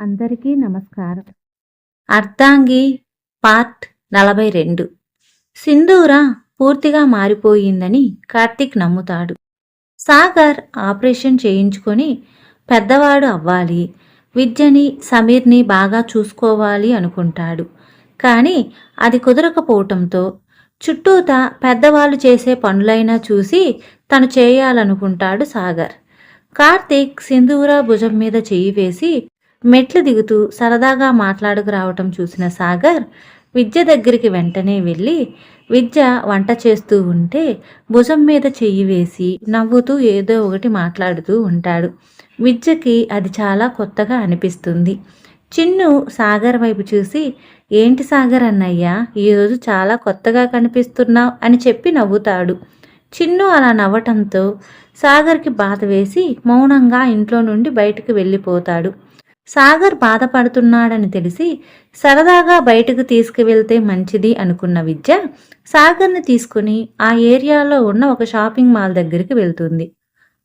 అందరికీ నమస్కారం. అర్ధాంగి పార్ట్ నలభై రెండు సింధూర పూర్తిగా మారిపోయిందని కార్తీక్ నమ్ముతాడు. సాగర్ ఆపరేషన్ చేయించుకొని పెద్దవాడు అవ్వాలి. విద్యని సమీర్ని బాగా చూసుకోవాలి అనుకుంటాడు. కానీ అది కుదరకపోవటంతో చుట్టూత పెద్దవాళ్ళు చేసే పనులైనా చూసి తను చేయాలనుకుంటాడు సాగర్. కార్తీక్ సింధూర భుజం మీద చెయ్యి వేసి మెట్లు దిగుతూ సరదాగా మాట్లాడుకు రావటం చూసిన సాగర్ విద్య దగ్గరికి వెంటనే వెళ్ళి విద్య వంట చేస్తూ ఉంటే భుజం మీద చెయ్యి వేసి నవ్వుతూ ఏదో ఒకటి మాట్లాడుతూ ఉంటాడు. విద్యకి అది చాలా కొత్తగా అనిపిస్తుంది. చిన్ను సాగర్ వైపు చూసి ఏంటి సాగర్ అన్నయ్య ఈరోజు చాలా కొత్తగా కనిపిస్తున్నావు అని చెప్పి నవ్వుతాడు. చిన్ను అలా నవ్వటంతో సాగర్కి బాధ వేసి మౌనంగా ఇంట్లో నుండి బయటకు వెళ్ళిపోతాడు. సాగర్ బాధపడుతున్నాడని తెలిసి సరదాగా బయటకు తీసుకువెళ్తే మంచిది అనుకున్న విద్య సాగర్ని తీసుకుని ఆ ఏరియాలో ఉన్న ఒక షాపింగ్ మాల్ దగ్గరికి వెళ్తుంది.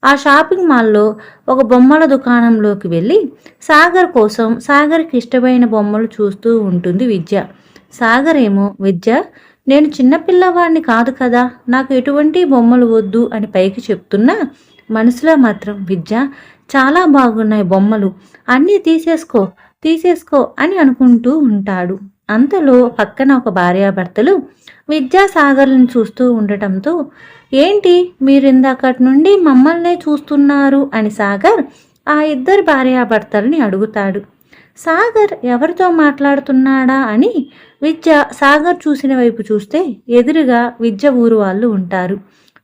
ఆ షాపింగ్ మాల్లో ఒక బొమ్మల దుకాణంలోకి వెళ్ళి సాగర్ కోసం సాగర్కి ఇష్టమైన బొమ్మలు చూస్తూ ఉంటుంది విద్య. సాగర్ ఏమో విద్య నేను చిన్నపిల్లవాడిని కాదు కదా నాకు ఎటువంటి బొమ్మలు వద్దు అని పైకి చెప్తున్నా మనసులో మాత్రం విద్య చాలా బాగున్నాయి బొమ్మలు. అన్నీ తీసేసుకో తీసేసుకో అని అనుకుంటూ ఉంటాడు. అంతలో పక్కన ఒక భార్యాభర్తలు విద్యాసాగర్లను చూస్తూ ఉండటంతో ఏంటి మీరు ఇందాకటి నుండి మమ్మల్నే చూస్తున్నారు? అని సాగర్ ఆ ఇద్దరు భార్యాభర్తల్ని అడుగుతాడు. సాగర్ ఎవరితో మాట్లాడుతున్నాడా? అని విద్య సాగర్ చూసిన వైపు చూస్తే ఎదురుగా విద్య ఊరు వాళ్ళు ఉంటారు.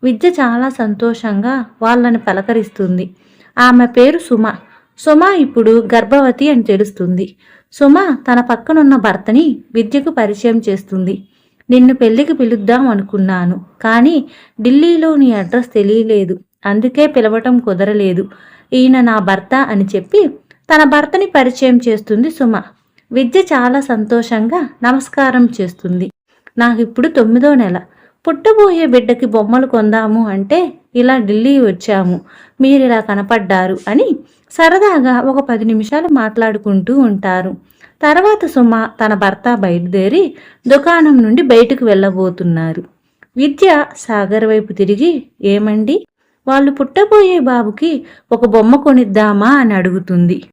విద్య చాలా సంతోషంగా వాళ్ళని పలకరిస్తుంది. ఆమె పేరు సుమ. సుమ ఇప్పుడు గర్భవతి అని తెలుస్తుంది. సుమ తన పక్కనున్న భర్తని విద్యకు పరిచయం చేస్తుంది. నిన్ను పెళ్ళికి పిలుద్దాం అనుకున్నాను కానీ ఢిల్లీలో నీ అడ్రస్ తెలియలేదు. అందుకే పిలవటం కుదరలేదు. ఈయన నా భర్త అని చెప్పి తన భర్తని పరిచయం చేస్తుంది సుమ. విద్య చాలా సంతోషంగా నమస్కారం చేస్తుంది. నాకు ఇప్పుడు తొమ్మిదో నెల. పుట్టబోయే బిడ్డకి బొమ్మలు కొందాము అంటే ఇలా ఢిల్లీ వచ్చాము. మీరు ఇలా కనపడ్డారు అని సరదాగా ఒక పది నిమిషాలు మాట్లాడుకుంటూ ఉంటారు. తర్వాత సుమ తన భర్త బయలుదేరి దుకాణం నుండి బయటకు వెళ్ళబోతున్నారు. విద్య సాగర్ వైపు తిరిగి ఏమండి? వాళ్ళు పుట్టబోయే బాబుకి ఒక బొమ్మ కొనిద్దామా? అని అడుగుతుంది.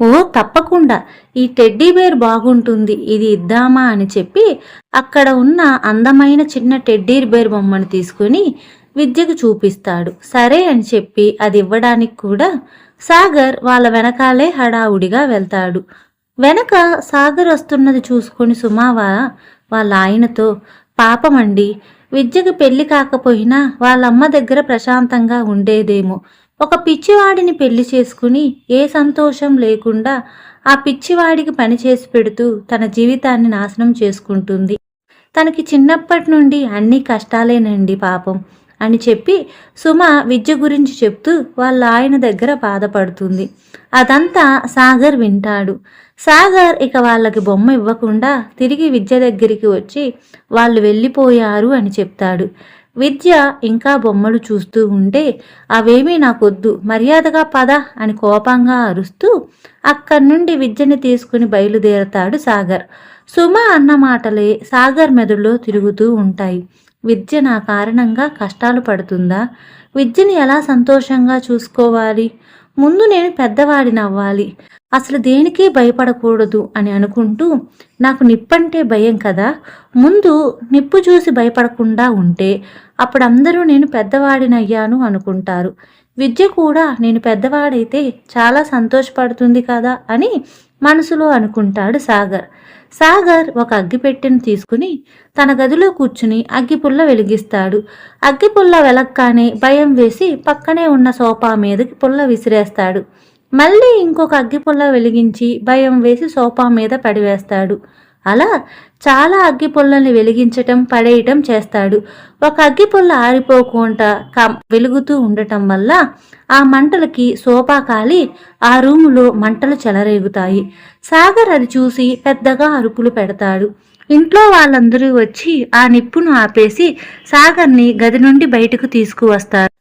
ఓ తప్పకుండా. ఈ టెడ్డీ బేర్ బాగుంటుంది ఇది ఇద్దామా అని చెప్పి అక్కడ ఉన్న అందమైన చిన్న టెడ్డీ బేర్ బొమ్మను తీసుకుని విద్యకు చూపిస్తాడు. సరే అని చెప్పి అది ఇవ్వడానికి కూడా సాగర్ వాళ్ళ వెనకాలే హడావుడిగా వెళ్తాడు. వెనక సాగర్ వస్తున్నది చూసుకొని సుమావా వాళ్ళ ఆయనతో పాపమండి విద్యకు పెళ్ళి కాకపోయినా వాళ్ళమ్మ దగ్గర ప్రశాంతంగా ఉండేదేమో. ఒక పిచ్చివాడిని పెళ్ళి చేసుకుని ఏ సంతోషం లేకుండా ఆ పిచ్చివాడికి పని చేసి పెడుతూ తన జీవితాన్ని నాశనం చేసుకుంటుంది. తనకి చిన్నప్పటి నుండి అన్ని కష్టాలేనండి పాపం అని చెప్పి సుమ విద్య గురించి చెప్తూ వాళ్ళ ఆయన దగ్గర బాధపడుతుంది. అదంతా సాగర్ వింటాడు. సాగర్ ఇక వాళ్ళకి బొమ్మ ఇవ్వకుండా తిరిగి విద్య దగ్గరికి వచ్చి వాళ్ళు వెళ్ళిపోయారు అని చెప్తాడు. విద్య ఇంకా బొమ్మలు చూస్తూ ఉంటే అవేమీ నాకొద్దు మర్యాదగా పద అని కోపంగా అరుస్తూ అక్కడి నుండి విద్యని తీసుకుని బయలుదేరతాడు సాగర్. సుమ అన్న మాటలే సాగర్ మెదడులో తిరుగుతూ ఉంటాయి. విద్య నా కారణంగా కష్టాలు పడుతుందా? విద్యని ఎలా సంతోషంగా చూసుకోవాలి? ముందు నేను పెద్దవాడినవ్వాలి. అసలు దేనికి భయపడకూడదు అని అనుకుంటూ నాకు నిప్పంటే భయం కదా ముందు నిప్పు చూసి భయపడకుండా ఉంటే అప్పుడు అందరూ నేను పెద్దవాడినయ్యాను అనుకుంటారు. విద్య కూడా నేను పెద్దవాడైతే చాలా సంతోషపడుతుంది కదా అని మనసులో అనుకుంటాడు సాగర్. సాగర్ ఒక అగ్గిపెట్టెను తీసుకుని తన గదిలో కూర్చుని అగ్గిపుల్ల వెలిగిస్తాడు. అగ్గిపుల్ల వెలక్కానే భయం వేసి పక్కనే ఉన్న సోఫా మీదకి పుల్ల విసిరేస్తాడు. మళ్ళీ ఇంకొక అగ్గిపుల్ల వెలిగించి భయం వేసి సోఫా మీద పడివేస్తాడు. అలా చాలా అగ్గిపుల్లల్ని వెలిగించటం పడేయటం చేస్తాడు. ఒక అగ్గిపుల్ల ఆరిపోకుండా వెలుగుతూ ఉండటం వల్ల ఆ మంటలకి సోఫా కాలి ఆ రూములో మంటలు చెలరేగుతాయి. సాగర్ అది చూసి పెద్దగా అరుపులు పెడతాడు. ఇంట్లో వాళ్ళందరూ వచ్చి ఆ నిప్పును ఆపేసి సాగర్ని గది నుండి బయటకు తీసుకువస్తారు.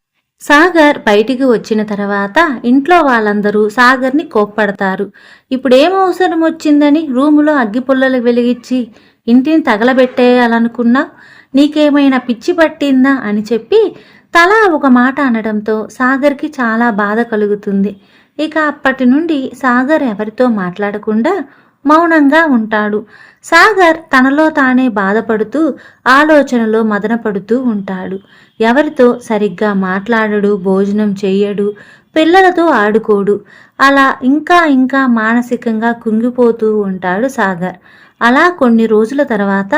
సాగర్ బయటికి వచ్చిన తర్వాత ఇంట్లో వాళ్ళందరూ సాగర్ని కోప్పడతారు. ఇప్పుడు ఏం అవసరం వచ్చిందని రూములో అగ్గిపుల్లలు వెలిగించి ఇంటిని తగలబెట్టేయాలనుకున్నా నీకేమైనా పిచ్చి పట్టిందా అని చెప్పి తలా ఒక మాట అనడంతో సాగర్కి చాలా బాధ కలుగుతుంది. ఇక అప్పటి నుండి సాగర్ ఎవరితో మాట్లాడకుండా మౌనంగా ఉంటాడు. సాగర్ తనలో తానే బాధపడుతూ ఆలోచనలో మదనపడుతూ ఉంటాడు. ఎవరితో సరిగ్గా మాట్లాడడు భోజనం చెయ్యడు పిల్లలతో ఆడుకోడు. అలా ఇంకా ఇంకా మానసికంగా కుంగిపోతూ ఉంటాడు సాగర్. అలా కొన్ని రోజుల తర్వాత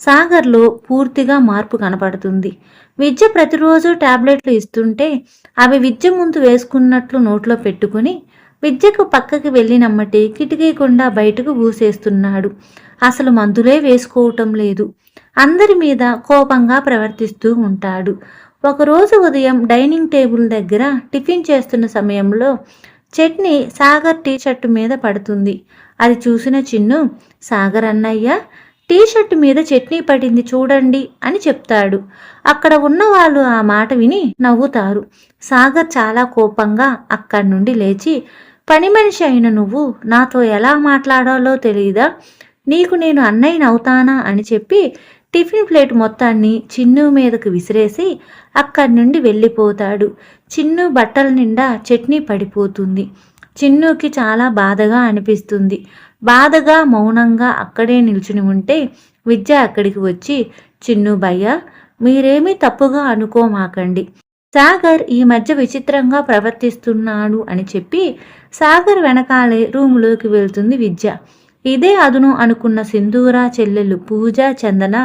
సాగర్లో పూర్తిగా మార్పు కనపడుతుంది. విద్య ప్రతిరోజు టాబ్లెట్లు ఇస్తుంటే అవి విద్య ముందు వేసుకున్నట్లు నోట్లో పెట్టుకుని విద్యకు పక్కకి వెళ్ళినమ్మటి కిటికీ గుండా బయటకు ఊసేస్తున్నాడు. అసలు మందులే వేసుకోవటం లేదు. అందరి మీద కోపంగా ప్రవర్తిస్తూ ఉంటాడు. ఒకరోజు ఉదయం డైనింగ్ టేబుల్ దగ్గర టిఫిన్ చేస్తున్న సమయంలో చట్నీ సాగర్ టీ షర్టు మీద పడుతుంది. అది చూసిన చిన్ను సాగర్ అన్నయ్య టీ షర్ట్ మీద చట్నీ పడింది చూడండి అని చెప్తాడు. అక్కడ ఉన్న వాళ్ళు ఆ మాట విని నవ్వుతారు. సాగర్ చాలా కోపంగా అక్కడి నుండి లేచి పని మనిషి అయిన నువ్వు నాతో ఎలా మాట్లాడాలో తెలియదా నీకు నేను అన్నయ్యని అవుతానా? అని చెప్పి టిఫిన్ ప్లేట్ మొత్తాన్ని చిన్ను మీదకు విసిరేసి అక్కడి నుండి వెళ్ళిపోతాడు. చిన్ను బట్టల నిండా చట్నీ పడిపోతుంది. చిన్నుకి చాలా బాధగా అనిపిస్తుంది. బాధగా మౌనంగా అక్కడే నిల్చుని ఉంటే విద్య అక్కడికి వచ్చి చిన్ను భయ్య మీరేమీ తప్పుగా అనుకోమాకండి. సాగర్ ఈ మధ్య విచిత్రంగా ప్రవర్తిస్తున్నాడు అని చెప్పి సాగర్ వెనకాలే రూములోకి వెళ్తుంది విద్య. ఇదే అదును అనుకున్న సింధూర చెల్లెలు పూజ చందన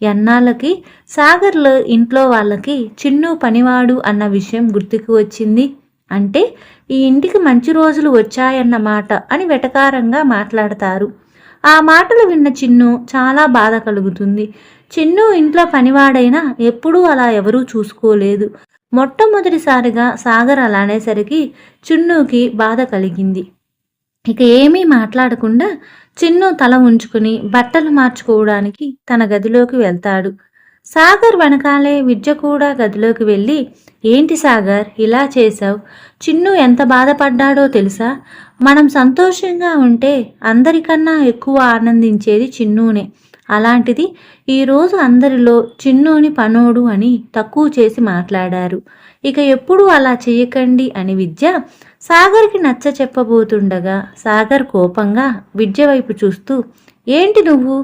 ఎన్నాళ్ళకి? సాగర్లో ఇంట్లో వాళ్ళకి చిన్ను పనివాడు అన్న విషయం గుర్తుకు వచ్చింది. అంటే ఈ ఇంటికి మంచి రోజులు వచ్చాయన్నమాట అని వెటకారంగా మాట్లాడతారు. ఆ మాటలు విన్న చిన్ను చాలా బాధ కలుగుతుంది. చిన్ను ఇంట్లో పనివాడైనా ఎప్పుడూ అలా ఎవరూ చూసుకోలేదు. మొట్టమొదటిసారిగా సాగర్ అలానేసరికి చిన్నుకి బాధ కలిగింది. ఇక ఏమీ మాట్లాడకుండా చిన్ను తల ఉంచుకుని బట్టలు మార్చుకోవడానికి తన గదిలోకి వెళ్తాడు. సాగర్ వెనకాలే విద్య కూడా గదిలోకి వెళ్ళి ఏంటి సాగర్ ఇలా చేశావు? చిన్ను ఎంత బాధపడ్డాడో తెలుసా? మనం సంతోషంగా ఉంటే అందరికన్నా ఎక్కువ ఆనందించేది చిన్నునే. అలాంటిది ఈరోజు అందరిలో చిన్నోని పనోడు అని తక్కువ చేసి మాట్లాడారు. ఇక ఎప్పుడు అలా చేయకండి అని విద్య సాగర్కి నచ్చ చెప్పబోతుండగా సాగర్ కోపంగా విద్య వైపు చూస్తూ ఏంటి నువ్వు?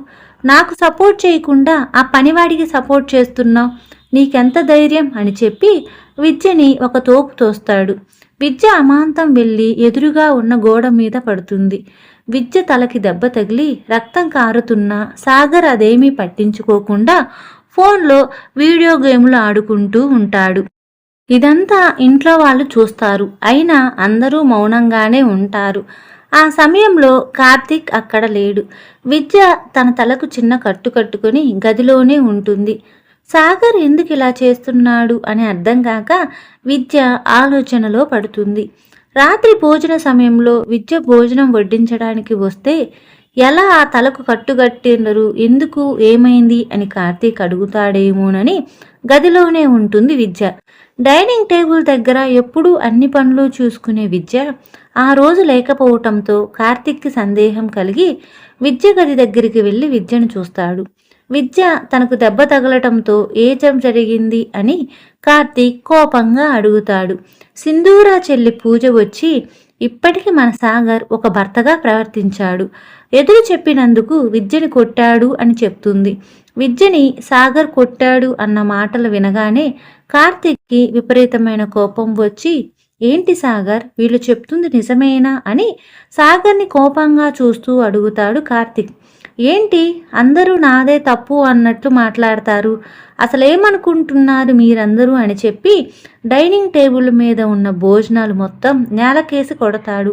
నాకు సపోర్ట్ చేయకుండా ఆ పనివాడికి సపోర్ట్ చేస్తున్నావు? నీకెంత ధైర్యం? అని చెప్పి విద్యని ఒక తోపు తోస్తాడు. విద్య అమాంతం వెళ్ళి ఎదురుగా ఉన్న గోడ మీద పడుతుంది. విద్య తలకి దెబ్బ తగిలి రక్తం కారుతున్నా సాగర్ అదేమీ పట్టించుకోకుండా ఫోన్లో వీడియో గేమ్లు ఆడుకుంటూ ఉంటాడు. ఇదంతా ఇంట్లో వాళ్ళు చూస్తారు. అయినా అందరూ మౌనంగానే ఉంటారు. ఆ సమయంలో కార్తీక్ అక్కడ లేడు. విద్య తన తలకు చిన్న కట్టు కట్టుకుని గదిలోనే ఉంటుంది. సాగర్ ఎందుకు ఇలా చేస్తున్నాడు అని అర్థం కాక విద్య ఆలోచనలో పడుతుంది. రాత్రి భోజన సమయంలో విద్య భోజనం వడ్డించడానికి వస్తే ఎలా ఆ తలకు కట్టుగట్టినరు ఎందుకు? ఏమైంది? అని కార్తీక్ అడుగుతాడేమోనని గదిలోనే ఉంటుంది విద్య. డైనింగ్ టేబుల్ దగ్గర ఎప్పుడూ అన్ని పనులు చూసుకునే విద్య ఆ రోజు లేకపోవటంతో కార్తీక్కి సందేహం కలిగి విద్య గది దగ్గరికి వెళ్ళి విద్యను చూస్తాడు. విద్య తనకు దెబ్బ తగలటంతో ఏజం జరిగింది అని కార్తీక్ కోపంగా అడుగుతాడు. సింధూరా చెల్లి పూజ వచ్చి ఇప్పటికి మన సాగర్ ఒక భర్తగా ప్రవర్తించాడు. ఎదురు చెప్పినందుకు విద్యని కొట్టాడు అని చెప్తుంది. విద్యని సాగర్ కొట్టాడు అన్న మాటలు వినగానే కార్తిక్కి విపరీతమైన కోపం వచ్చి ఏంటి సాగర్? వీళ్ళు చెప్తుంది నిజమేనా? అని సాగర్ని కోపంగా చూస్తూ అడుగుతాడు కార్తిక్. ఏంటి? అందరూ నాదే తప్పు అన్నట్లు మాట్లాడతారు. అసలేమనుకుంటున్నారు మీరందరూ అని చెప్పి డైనింగ్ టేబుల్ మీద ఉన్న భోజనాలు మొత్తం నేలకేసి కొడతాడు.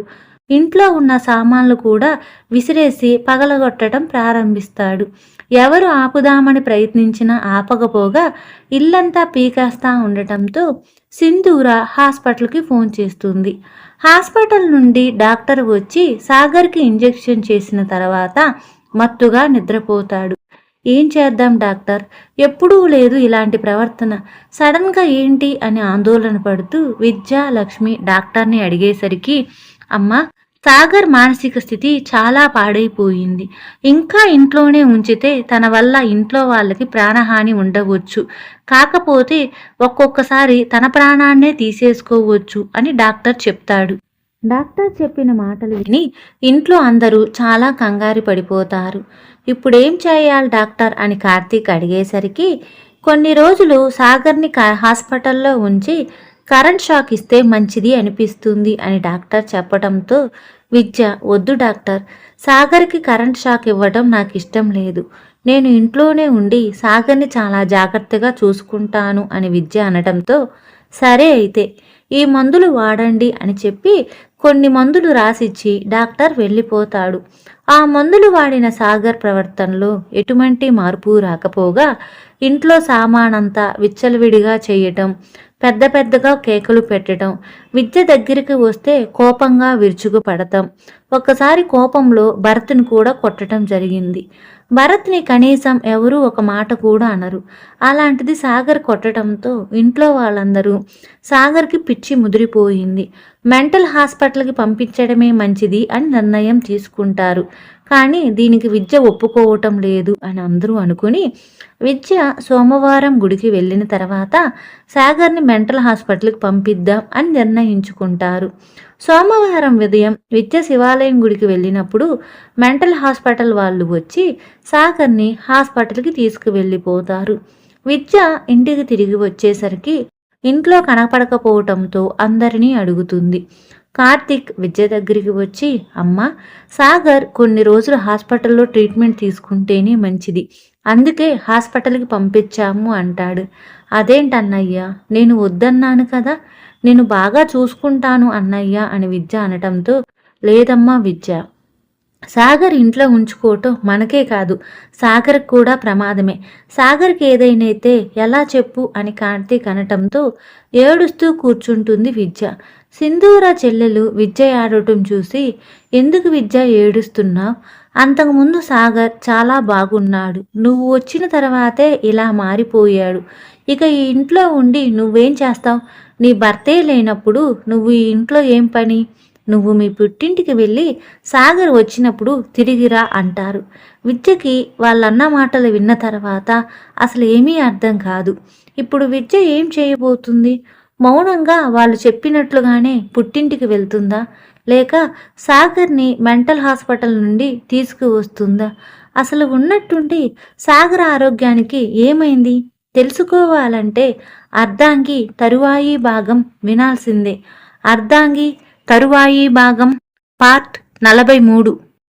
ఇంట్లో ఉన్న సామాన్లు కూడా విసిరేసి పగలగొట్టడం ప్రారంభిస్తాడు. ఎవరు ఆపుదామని ప్రయత్నించినా ఆపకపోగా ఇల్లంతా పీకేస్తా ఉండటంతో సింధూర హాస్పిటల్కి ఫోన్ చేస్తుంది. హాస్పిటల్ నుండి డాక్టర్ వచ్చి సాగర్కి ఇంజెక్షన్ చేసిన తర్వాత మత్తుగా నిద్రపోతాడు. ఏం చేద్దాం డాక్టర్? ఎప్పుడూ లేదు ఇలాంటి ప్రవర్తన. సడన్గా ఏంటి అని ఆందోళన పడుతూ విద్య లక్ష్మి డాక్టర్ని అడిగేసరికి అమ్మ సాగర్ మానసిక స్థితి చాలా పాడైపోయింది. ఇంకా ఇంట్లోనే ఉంచితే తన వల్ల ఇంట్లో వాళ్ళకి ప్రాణహాని ఉండవచ్చు. కాకపోతే ఒక్కొక్కసారి తన ప్రాణాన్నే తీసేసుకోవచ్చు అని డాక్టర్ చెప్తాడు. డాక్టర్ చెప్పిన మాటలు విని ఇంట్లో అందరూ చాలా కంగారు పడిపోతారు. ఇప్పుడేం చేయాలి డాక్టర్ అని కార్తీక్ అడిగేసరికి కొన్ని రోజులు సాగర్ని హాస్పిటల్లో ఉంచి కరెంట్ షాక్ ఇస్తే మంచిది అనిపిస్తుంది అని డాక్టర్ చెప్పడంతో విద్య వద్దు డాక్టర్ సాగర్కి కరెంట్ షాక్ ఇవ్వడం నాకు ఇష్టం లేదు. నేను ఇంట్లోనే ఉండి సాగర్ని చాలా జాగ్రత్తగా చూసుకుంటాను అని విద్య అనడంతో సరే అయితే ఈ మందులు వాడండి అని చెప్పి కొన్ని మందులు రాసిచ్చి డాక్టర్ వెళ్ళిపోతాడు. ఆ మందులు వాడిన సాగర్ ప్రవర్తనలో ఎటువంటి మార్పు రాకపోగా ఇంట్లో సామానంతా విచ్చలవిడిగా చేయటం పెద్ద పెద్దగా కేకలు పెట్టడం విద్య దగ్గరికి వస్తే కోపంగా విరుచుకు పడటం. ఒకసారి కోపంలో భరత్ని కూడా కొట్టడం జరిగింది. భరత్ని కనీసం ఎవరూ ఒక మాట కూడా అనరు. అలాంటిది సాగర్ కొట్టడంతో ఇంట్లో వాళ్ళందరూ సాగర్కి పిచ్చి ముదిరిపోయింది. మెంటల్ హాస్పిటల్కి పంపించడమే మంచిది అని నిర్ణయం తీసుకుంటారు. కానీ దీనికి విద్య ఒప్పుకోవటం లేదు అని అందరూ అనుకుని విద్య సోమవారం గుడికి వెళ్ళిన తర్వాత సాగర్ని మెంటల్ హాస్పిటల్కి పంపిద్దాం అని నిర్ణయించుకుంటారు. సోమవారం ఉదయం విద్య శివాలయం గుడికి వెళ్ళినప్పుడు మెంటల్ హాస్పిటల్ వాళ్ళు వచ్చి సాగర్ని హాస్పిటల్కి తీసుకువెళ్ళిపోతారు. విద్య ఇంటికి తిరిగి వచ్చేసరికి ఇంట్లో కనపడకపోవటంతో అందరినీ అడుగుతుంది. కార్తిక్ విద్య దగ్గరికి వచ్చి అమ్మ సాగర్ కొన్ని రోజులు హాస్పిటల్లో ట్రీట్మెంట్ తీసుకుంటేనే మంచిది. అందుకే హాస్పిటల్కి పంపించాము అంటాడు. అదేంటన్నయ్యా నేను వద్దన్నాను కదా నేను బాగా చూసుకుంటాను అన్నయ్య అని విద్య అనటంతో లేదమ్మా విద్య సాగర్ ఇంట్లో ఉంచుకోవటం మనకే కాదు. సాగర్ కూడా ప్రమాదమే. సాగర్కి ఏదైనైతే ఎలా చెప్పు అని కార్తీక్ అనటంతో ఏడుస్తూ కూర్చుంటుంది విద్య. సింధూర చెల్లెలు విద్య ఆడటం చూసి ఎందుకు విద్య ఏడుస్తున్నావు అంతకుముందు సాగర్ చాలా బాగున్నాడు. నువ్వు వచ్చిన తర్వాతే ఇలా మారిపోయాడు. ఇక ఈ ఇంట్లో ఉండి నువ్వేం చేస్తావు? నీ భర్తే లేనప్పుడు నువ్వు ఈ ఇంట్లో ఏం పని? నువ్వు మీ పుట్టింటికి వెళ్ళి సాగర్ వచ్చినప్పుడు తిరిగిరా అంటారు. విద్యకి వాళ్ళన్న మాటలు విన్న తర్వాత అసలు ఏమీ అర్థం కాదు. ఇప్పుడు విద్య ఏం చేయబోతుంది? మౌనంగా వాళ్ళు చెప్పినట్లుగానే పుట్టింటికి వెళ్తుందా? లేక సాగర్ని మెంటల్ హాస్పిటల్ నుండి తీసుకువస్తుందా? అసలు ఉన్నట్టుండి సాగర్ ఆరోగ్యానికి ఏమైంది? తెలుసుకోవాలంటే అర్ధాంగి తరువాయి భాగం వినాల్సిందే. అర్ధాంగి తరువాయి భాగం పార్ట్ నలభై మూడు.